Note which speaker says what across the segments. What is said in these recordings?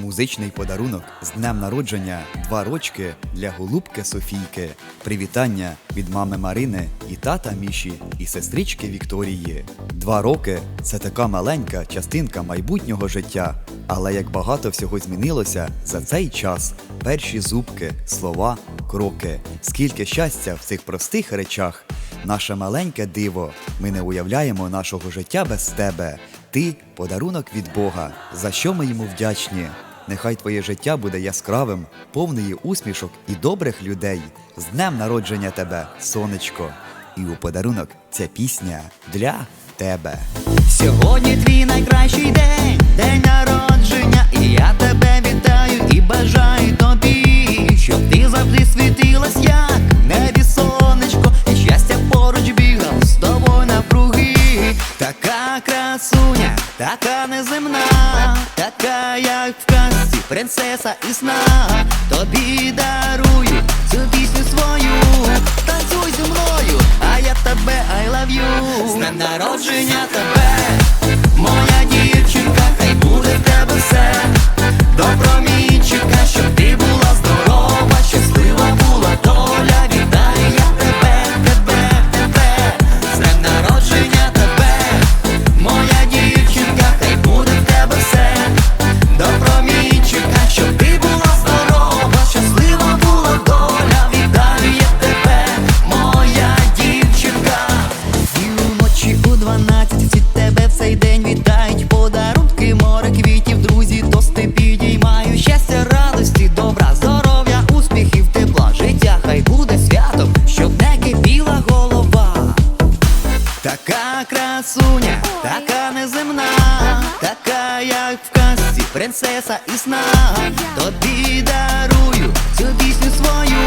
Speaker 1: Музичний подарунок з днем народження два рочки для голубки Софійки. Привітання від мами Марини і тата Міші і сестрички Вікторії. Два роки це така маленька частинка майбутнього життя. Але як багато всього змінилося за цей час: перші зубки, слова, кроки. Скільки щастя в цих простих речах. Наше маленьке диво. Ми не уявляємо нашого життя без тебе. Ти подарунок від Бога, за що ми йому вдячні. Нехай твоє життя буде яскравим, повної усмішок і добрих людей. З днем народження тебе, сонечко. І у подарунок ця пісня для тебе.
Speaker 2: Сьогодні твій найкращий день, день народження, і я тебе вітаю і бажаю тобі, щоб ти завжди світилась, як небі сонечко, і щастя поруч бігав з тобою навкруги. Така красуня, така неземна, така, як принцеса і сна. Тобі дарую цю пісню свою, танцюй зі мною, а я тебе I love you З днем народження тебе, Така красуня, така неземна, така, як в казці, принцеса і сна. Тобі дарую цю пісню свою,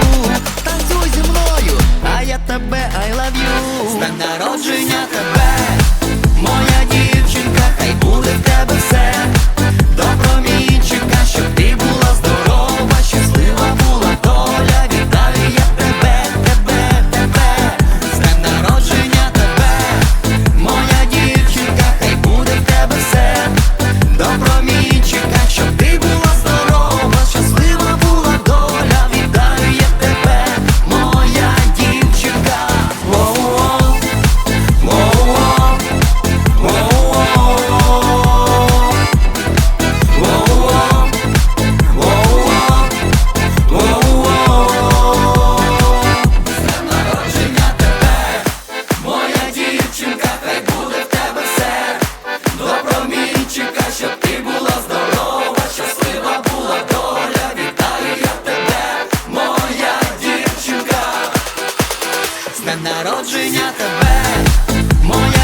Speaker 2: Оченя тебе, моя.